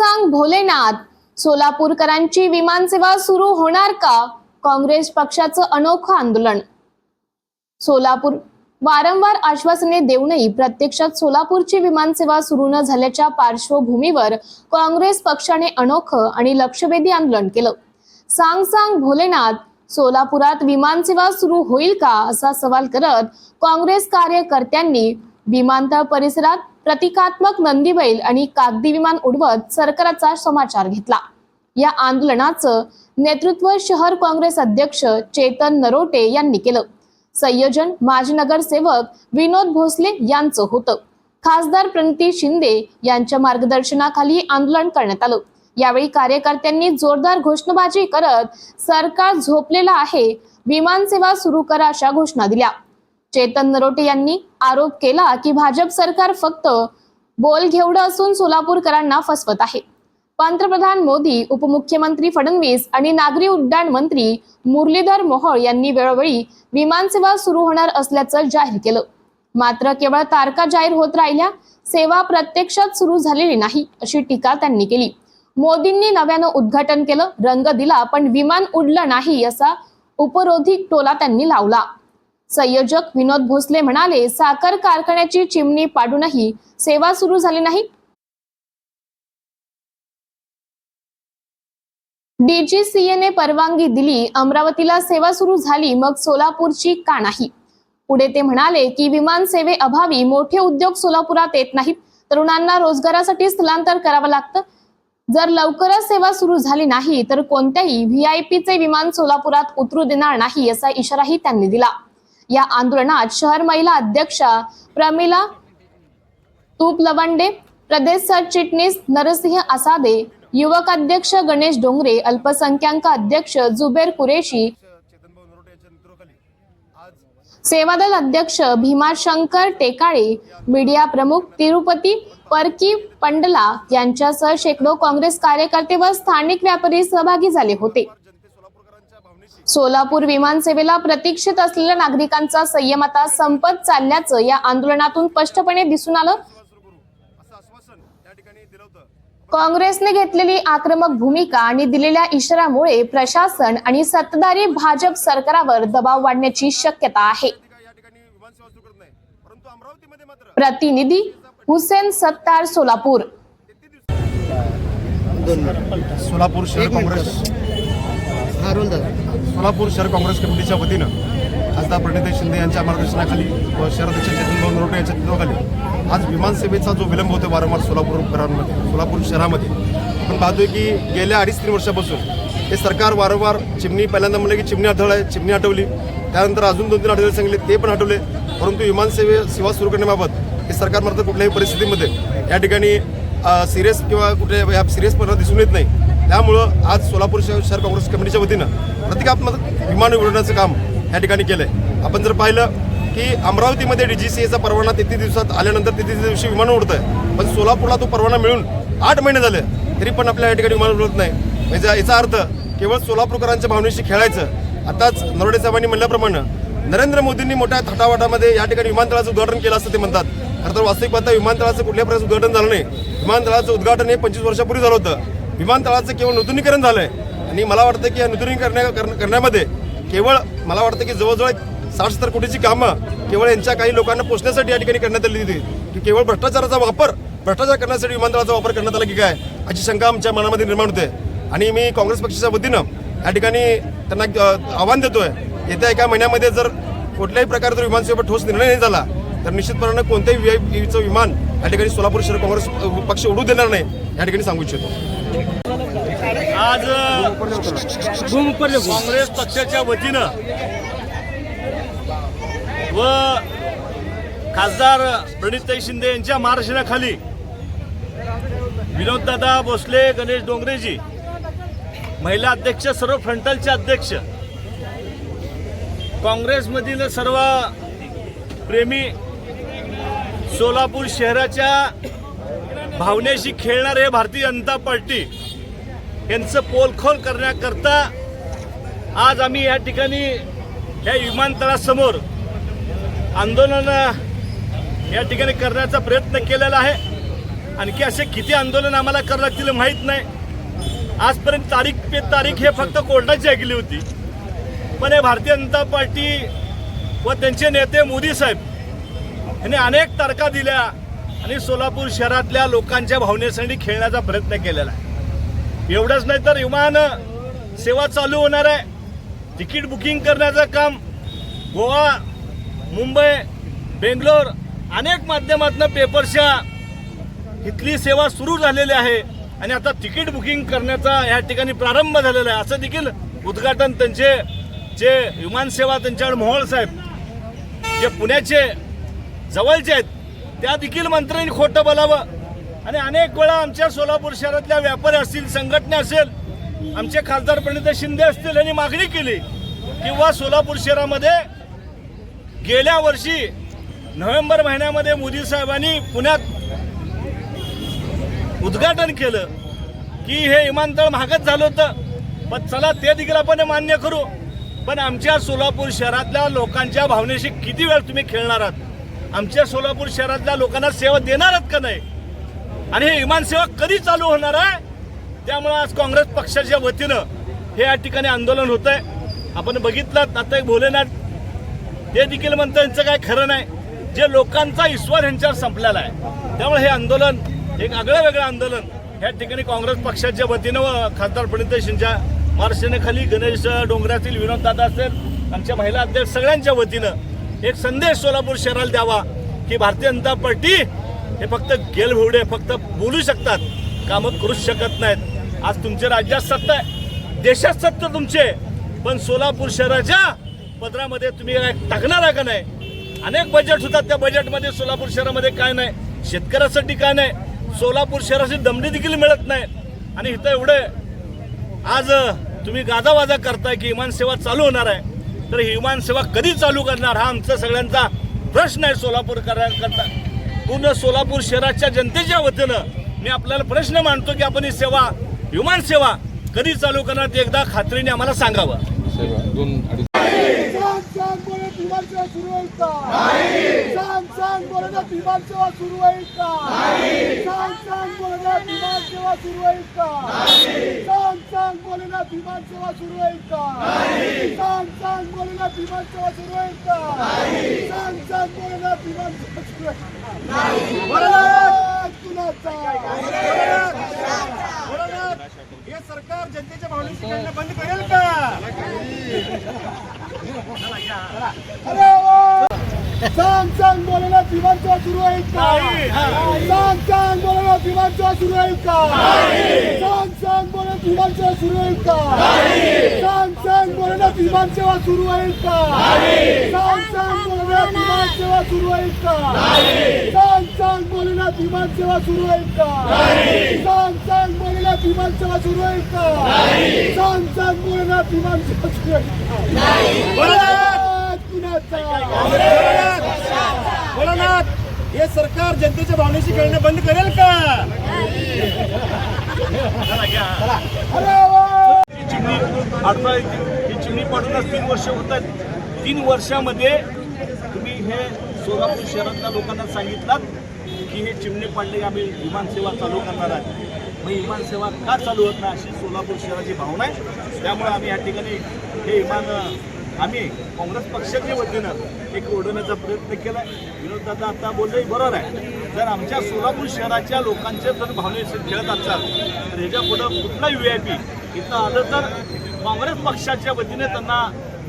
सांग भोलेनाथ सोलापूरकरांची विमानसेवा सुरू होणार का? काँग्रेस पक्षाचं अनोखं आंदोलन. सोलापूर वारंवार आश्वासने देऊनही प्रत्यक्षात सोलापूरची विमानसेवा सुरू न झाल्याच्या पार्श्वभूमीवर काँग्रेस पक्षाने अनोखं आणि लक्षवेधी आंदोलन केलं. सांग सांग भोलेनाथ सोलापुरात विमानसेवा सुरू होईल का? असा सवाल करत काँग्रेस कार्यकर्त्यांनी विमानतळ परिसरात प्रतिकात्मक नंदीबैल आणि कागदी विमान उडवत सरकारचा समाचार घेतला. या आंदोलनाचं नेतृत्व शहर काँग्रेस अध्यक्ष चेतन नरोटे यांनी केलं. संयोजन माजी नगरसेवक विनोद भोसले यांचं होतं. खासदार प्रणिती शिंदे यांच्या मार्गदर्शनाखाली आंदोलन करण्यात आलं. यावेळी कार्यकर्त्यांनी जोरदार घोषणाबाजी करत सरकार झोपलेलं आहे विमानसेवा सुरू करा अशा घोषणा दिल्या. चेतन नरोटे यांनी आरोप केला की भाजप सरकार फक्त बोल घेवडं असून सोलापूरकरांना फसवत आहे. पंतप्रधान मोदी उपमुख्यमंत्री फडणवीस आणि नागरी उड्डाण मंत्री मुरलीधर मोहोळ यांनी वेळोवेळी विमानसेवा सुरू होणार असल्याचं जाहीर केलं. मात्र केवळ तारखा जाहीर होत राहिल्या सेवा प्रत्यक्षात सुरू झालेली नाही अशी टीका त्यांनी केली. मोदींनी नव्यानं उद्घाटन केलं रंग दिला पण विमान उडलं नाही असा उपरोधिक टोला त्यांनी लावला. संयोजक विनोद भोसले म्हणाले साखर कारखान्याची चिमणी पाडूनही सेवा सुरू झाली नाही. डीजीसीएने परवानगी दिली अमरावतीला सेवा सुरू झाली मग सोलापूरची का नाही? पुढे ते म्हणाले की विमान सेवे अभावी मोठे उद्योग सोलापुरात येत नाहीत. तरुणांना रोजगारासाठी स्थलांतर करावं लागतं. जर लवकरच सेवा सुरू झाली नाही तर कोणत्याही व्हीआयपीचे विमान सोलापुरात उतरू देणार नाही असा इशाराही त्यांनी दिला. या आंदोलनात शहर महिला अध्यक्षा प्रमिला तूप लवंडे प्रदेश सरचिटणीस नरसिंह आसादे युवक अध्यक्ष गणेश डोंगरे अल्पसंख्याक अध्यक्ष जुबेर कुरेशी सेवादल अध्यक्ष भीमाशंकर टेकाळे मीडिया प्रमुख तिरुपती परकी पंडला यांच्यासह शेकडो काँग्रेस कार्यकर्ते व स्थानिक व्यापारी सहभागी झाले होते. सोलापूर विमानसेवेला प्रतीक्षित असलेल्या नागरिकांचा संयम आता संपत चालल्याचं या आंदोलनातून स्पष्टपणे दिसून आलं. काँग्रेसने घेतलेली आक्रमक भूमिका आणि दिलेल्या इशाऱ्यामुळे प्रशासन आणि सत्ताधारी भाजप सरकारवर दबाव वाढण्याची शक्यता आहे. काय या ठिकाणी विमानसेवा सुरू करत नाही परंतु अमरावतीमध्ये मात्र प्रतिनिधी हुसेन सत्तार सोलापूर. सोलापूर शहर काँग्रेस. हा रोल दादा सोलापूर शहर काँग्रेस कमिटीच्या वतीनं खासदार प्रणिती शिंदे यांच्या मार्गदर्शनाखाली व शहराध्यक्ष चेतनभाऊ नरोटे यांच्या नेतृत्वाखाली आज विमानसेवेचा जो विलंब होतो वारंवार सोलापूरकरांमध्ये सोलापूर शहरामध्ये आपण पाहतोय की गेल्या अडीच तीन वर्षापासून हे सरकार वारंवार चिमणी पहिल्यांदा म्हणलं की चिमणी आठवलं आहे चिमणी हटवली त्यानंतर अजून दोन तीन आठवले सांगितले ते पण हटवले परंतु विमानसेवे सेवा सुरू करण्याबाबत हे सरकार मात्र कुठल्याही परिस्थितीमध्ये या ठिकाणी सिरियस किंवा कुठे या सिरियसपणा दिसून येत नाही. त्यामुळं आज सोलापूर शहर शहर काँग्रेस कमिटीच्या वतीनं प्रतिकात्मक विमान उघडण्याचं काम या ठिकाणी केलं आहे आपण जर पाहिलं की अमरावतीमध्ये डी जी सी एचा परवाना तेहतीस दिवसात आल्यानंतर तिथे दिवशी विमान उडतं आहे पण सोलापूरला तो परवाना मिळून आठ महिने झाले तरी पण आपल्या या ठिकाणी विमान उडत नाही. म्हणजे याचा अर्थ केवळ सोलापूरकरांच्या भावनेशी खेळायचं. आताच नरोडे साहेबांनी म्हणल्याप्रमाणे नरेंद्र मोदींनी मोठ्या थाटावाटामध्ये या ठिकाणी विमानतळाचं उद्घाटन केलं असं ते म्हणतात. खरं तर वास्तविक पाहता विमानतळाचं कुठल्या प्रकारचं उद्घाटन झालं नाही. विमानतळाचं उद्घाटन हे पंचवीस वर्षापूर्वी झालं होतं. विमानतळाचं केवळ नूतनीकरण झालंय. आणि मला वाटतं की या नूतनीकरण करण्यामध्ये केवळ मला वाटतं की जवळजवळ एक साठ सत्तर कोटीची कामं केवळ यांच्या काही लोकांना पोचण्यासाठी या ठिकाणी करण्यात आली होती. की केवळ भ्रष्टाचाराचा वापर भ्रष्टाचार करण्यासाठी विमानतळाचा वापर करण्यात आला की काय? अशी शंका आमच्या मनामध्ये निर्माण होते. आणि मी काँग्रेस पक्षाच्या वतीनं या ठिकाणी त्यांना आव्हान देतोय. येत्या एका महिन्यामध्ये जर कुठल्याही प्रकारचा विमानसेवेवर ठोस निर्णय नाही झाला तर निश्चितपणानं कोणत्याही पीचं विमान या ठिकाणी सोलापूर शहर काँग्रेस पक्ष उडू देणार नाही या ठिकाणी सांगू इच्छितो. आज काँग्रेस पक्षाच्या वतीनं व खासदार प्रणितताई शिंदे यांच्या मार्गदर्शनाखाली विनोददादा भोसले गणेश डोंगरेजी महिला अध्यक्ष सर्व फ्रंटलचे अध्यक्ष काँग्रेसमधील सर्व प्रेमी सोलापूर शहराच्या भावनेशी खेळणारे भारतीय जनता पार्टी यांचं पोलखोल करण्याकरता आज आम्ही या ठिकाणी या विमानतळासमोर आंदोलन या ठिकाणी करण्याचा प्रयत्न केलेला आहे. आणखी असे किती आंदोलन आम्हाला करावं लागतील माहीत नाही. आजपर्यंत तारीख पे तारीख हे फक्त कोर्टाची ऐकली होती. पण हे भारतीय जनता पार्टी व त्यांचे नेते मोदी साहेब यांनी अनेक तारखा दिल्या आणि सोलापूर शहरातल्या लोकांच्या भावनेसाठी खेळण्याचा प्रयत्न केलेला आहे. एवढंच नाही तर विमान सेवा चालू होणार आहे. तिकीट बुकिंग करण्याचं काम गोवा मुंबई बेंगलोर अनेक माध्यमातून पेपरच्या इथली सेवा सुरू झालेली आहे. आणि आता तिकीट बुकिंग करण्याचा या ठिकाणी प्रारंभ झालेला आहे. असं देखील उद्घाटन त्यांचे जे विमानसेवा त्यांच्याकडे मोहोळ साहेब जे पुण्याचे जवळचे आहेत. त्या देखील मंत्र्यांनी खोटं बोलावं. आणि अनेक वेळा आमच्या सोलापूर शहरातल्या व्यापारी असतील संघटना असेल आमचे खासदार प्रणित शिंदे असतील यांनी मागणी केली किंवा सोलापूर शहरामध्ये गेल्या वर्षी नोव्हेंबर महिन्यामध्ये मोदी साहेबांनी पुण्यात उद्घाटन केलं की हे विमानतळ महागच झालं होतं. पण चला ते देखील आपण मान्य करू. पण आमच्या सोलापूर शहरातल्या लोकांच्या भावनेशी किती वेळ तुम्ही खेळणार आहात? आमच्या सोलापूर शहरातल्या लोकांना सेवा देणारच का नाही? आणि हे विमानसेवा कधी चालू होणार आहे? त्यामुळे आज काँग्रेस पक्षाच्या वतीनं हे या ठिकाणी आंदोलन होत आहे आपण बघितलं आता एक भोलेनाथ ते देखील म्हणतं यांचं काय खरं नाही. जे लोकांचा ईश्वर यांच्यावर संपलेला आहे. त्यामुळे हे आंदोलन एक आगळं वेगळं आंदोलन या ठिकाणी काँग्रेस पक्षाच्या वतीनं व खासदार प्रणित शिंच्या मार्गदर्शनाखाली गणेश डोंगरातील विनोद दादा असेल आमच्या महिला अध्यक्ष सगळ्यांच्या वतीनं एक संदेश सोलापूर शहराला द्यावा की भारतीय जनता पार्टी हे फक्त गेलभेवडे फक्त बोलू शकतात कामं करूच शकत नाहीत. आज तुमच्या राज्यात सत्ता आहे. देशात सत्ता तुमचे पण सोलापूर शहराच्या पदरामध्ये तुम्ही काय टाकणार आहे का नाही? अनेक बजेट होतात त्या बजेटमध्ये सोलापूर शहरामध्ये काय नाही. शेतकऱ्यासाठी काय नाही. सोलापूर शहराची दमडी देखील मिळत नाही. आणि इथं एवढं आज तुम्ही गाजावाजा करताय की विमानसेवा चालू होणार आहे. तर ही विमानसेवा कधी चालू करणार? हा आमचा सगळ्यांचा प्रश्न आहे सोलापूर करता पूर्ण सोलापूर शहराच्या जनतेच्या वतीनं मी आपल्याला प्रश्न मांडतो की आपण ही सेवा विमानसेवा कधी चालू करणार ते एकदा खात्रीने आम्हाला सांगावं. दोन सांग बोलत विमान सेवा सुरू होईल का? सांग सांग बोलत विमान सेवा सुरू होईल का? सांग सांग बोलत विमान सेवा सुरू होईल का? सांग सांग बोलत विमान सेवा सुरू होईल का? सांग सांग बोलत विमान सेवा सुरू भारत कुणाचा हे सरकार जनतेच्या भावनेशी खेळणं बंद करेल का! सांग सांग बोलत विमान सेवा सुरू होईल का सांग सांग बोलत विमान सेवा सुरू होईल का सांग सांग बोलत विमान सेवा सुरू होईल का सांग सांग बोलत विमान सेवा सुरू होईल का सांग सांग बोलत विमान सेवा सुरू होईल का सांग सांग बोलत विमान सेवा सुरू होईल का सांग सांग बोलत विमान सेवा सुरू होईल का सांग सांग बोलत विमान सेवा सुरू होईल का बोला ना हे सरकार जनतेच्या भावनेशी खेळणं बंद करेल का? ही चिमणी अडथळा येते ही चिमणी पडूनच तीन वर्ष होतात तीन वर्षामध्ये तुम्ही हे सोलापूर शहरातल्या लोकांना सांगितलात की हे चिमणी पडले आम्ही विमानसेवा चालू करणार आहे मग विमानसेवा का चालू होत नाही अशी सोलापूर शहराची भावना आहे. त्यामुळे आम्ही या ठिकाणी हे विमान आम्ही काँग्रेस पक्षाच्या वतीनं एक ओढवण्याचा प्रयत्न केला विनोद दादा आता बोलले बरोबर आहे. जर आमच्या सोलापूर शहराच्या लोकांच्या जर भावनेशी खेळत असाल तर ह्याच्या पुढं कुठला व्ही आय पी? इथं आलं तर काँग्रेस पक्षाच्या वतीने त्यांना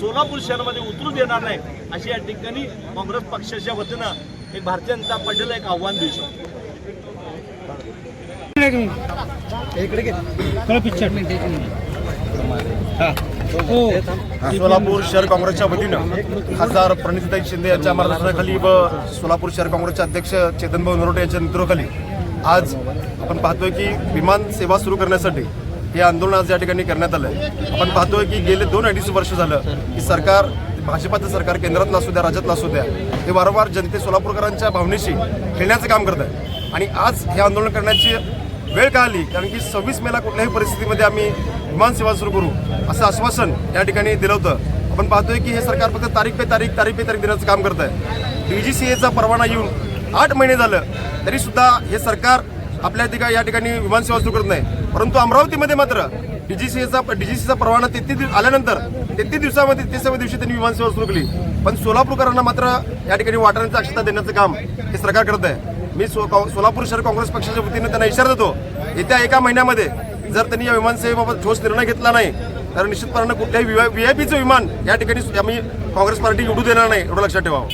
सोलापूर शहरामध्ये उतरू देणार नाही अशी या ठिकाणी काँग्रेस पक्षाच्या वतीनं एक भारतीय जनता पार्टीला एक आव्हान देऊ शकतो. हो. सोलापूर शहर काँग्रेसच्या वतीनं खासदार प्रणितताई शिंदे यांच्या मार्गदर्शनाखाली व सोलापूर शहर काँग्रेसचे अध्यक्ष चेतनभाऊ नरोटे यांच्या नेतृत्वाखाली आज आपण पाहतोय की विमान सेवा सुरू करण्यासाठी हे आंदोलन आज या ठिकाणी करण्यात आलं आहे आपण पाहतोय की गेले दोन अडीच वर्ष झालं की सरकार भाजपाचं सरकार केंद्रात असू द्या राज्यात असू द्या हे वारंवार जनते सोलापूरकरांच्या भावनेशी खेळण्याचं काम करत आहे आणि आज हे आंदोलन करण्याची वेळ का आली कारण की सव्वीस मेला कुठल्याही परिस्थितीमध्ये आम्ही विमान सेवा सुरू करू असं आश्वासन या ठिकाणी दिलं होतं. आपण पाहतोय की हे सरकार फक्त तारीख पे तारीख तारीख पे तारीख देण्याचं काम करत आहे डी जी सी एचा परवाना येऊन आठ महिने झालं तरी सुद्धा हे सरकार आपल्या ठिकाणी या ठिकाणी विमानसेवा सुरू करत नाही. परंतु अमरावतीमध्ये मात्र डीजीसीचा डीजीसीचा परवाना तेहतीस दिवस आल्यानंतर तेहतीस दिवसामध्ये तिसाव्या दिवशी त्यांनी विमानसेवा सुरू केली. पण सोलापूरकरांना मात्र या ठिकाणी वाटाण्याची अक्षता देण्याचं काम हे सरकार करत आहे. मी सो- सोलापूर शहर काँग्रेस पक्षाच्या वतीने त्यांना इशारा देतो. येत्या एका महिन्यामध्ये जर त्यांनी या विमानसेवेबाबत ठोस निर्णय घेतला नाही तर निश्चितपणानं कुठल्याही व्ही आय पीचं विमान या ठिकाणी आम्ही काँग्रेस पार्टी उडू देणार नाही एवढं लक्षात ठेवावं.